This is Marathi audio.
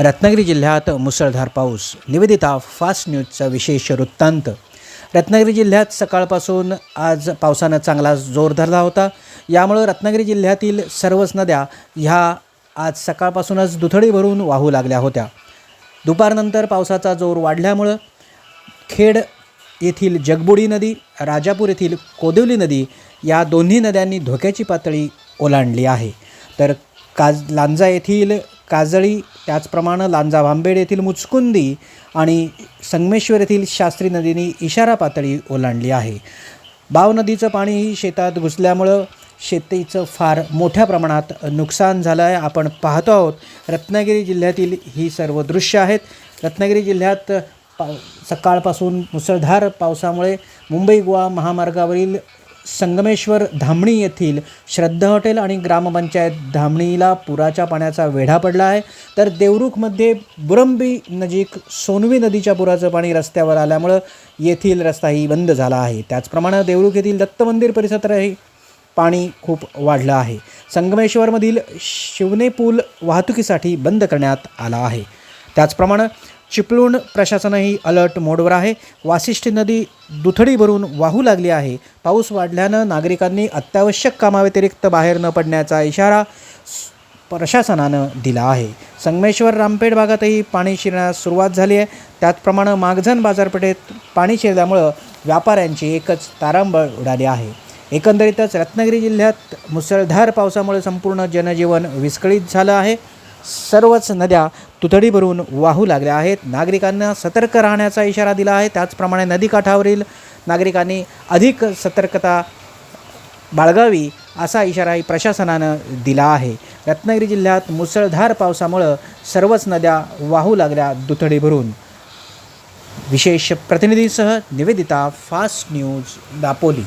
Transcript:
रत्नागिरी जिल्ह्यात मुसळधार पाऊस. निवेदिता फास्ट न्यूजचा विशेष वृत्तांत. रत्नागिरी जिल्ह्यात सकाळपासून आज पावसानं चांगला जोर धरला होता. यामुळं रत्नागिरी जिल्ह्यातील सर्वच नद्या ह्या आज सकाळपासूनच दुथडी भरून वाहू लागल्या होत्या. दुपारनंतर पावसाचा जोर वाढल्यामुळं खेड येथील जगबुडी नदी राजापूर येथील कोदिवली नदी या दोन्ही नद्यांनी धोक्याची पातळी ओलांडली आहे. तर काज लांजा येथील काजळी त्याचप्रमाणे लांजा भांबेड येथील मुचकुंदी आणि संगमेश्वर येथील शास्त्री नदीने इशारा पातळी ओलांडली आहे. बाव नदीचं पाणीही शेतात घुसल्यामुळं शेतीचं फार मोठ्या प्रमाणात नुकसान झालं आहे आपण पाहतो आहोत रत्नागिरी जिल्ह्यातील ही सर्व दृश्य आहेत. रत्नागिरी जिल्ह्यात पा सकाळपासून मुसळधार पावसामुळे मुंबई गोवा महामार्गावरील संगमेश्वर धामणी येथील श्रद्धा हॉटेल आणि ग्रामपंचायत धामणीला पुराच्या पाण्याचा वेढा पडला आहे. तर देवरुखमध्ये बुरंबी नजीक सोनवी नदीच्या पुराचं पाणी रस्त्यावर आल्यामुळं येथील रस्ताही बंद झाला आहे. त्याचप्रमाणे देवरुख येथील दत्त मंदिर परिसरातही पाणी खूप वाढलं आहे. संगमेश्वरमधील शिवने पूल वाहतुकीसाठी बंद करण्यात आला आहे. त्याचप्रमाणे चिपळूण प्रशासनही अलर्ट मोडवर आहे. वासिष्ठी नदी दुथडी भरून वाहू लागली आहे. पाऊस वाढल्यानं नागरिकांनी अत्यावश्यक कामाव्यतिरिक्त बाहेर न पडण्याचा इशारा प्रशासनानं दिला आहे. संगमेश्वर रामपेठ भागातही पाणी शिरण्यास सुरुवात झाली आहे. त्याचप्रमाणे मागझन बाजारपेठेत पाणी शिरल्यामुळं व्यापाऱ्यांची एकच तारांबळ उडाली आहे. एकंदरीतच रत्नागिरी जिल्ह्यात मुसळधार पावसामुळे संपूर्ण जनजीवन विस्कळीत झालं आहे. सर्वच नद्या तुतडी भरून वाहू लागल्या आहेत. नागरिकांना सतर्क राहण्याचा इशारा दिला आहे. त्याचप्रमाणे नदीकाठावरील नागरिकांनी अधिक सतर्कता बाळगावी असा इशाराही प्रशासनानं दिला आहे. रत्नागिरी जिल्ह्यात मुसळधार पावसामुळं सर्वच नद्या वाहू लागल्या दुथडी भरून विशेष प्रतिनिधीसह निवेदिता फास्ट न्यूज दापोली.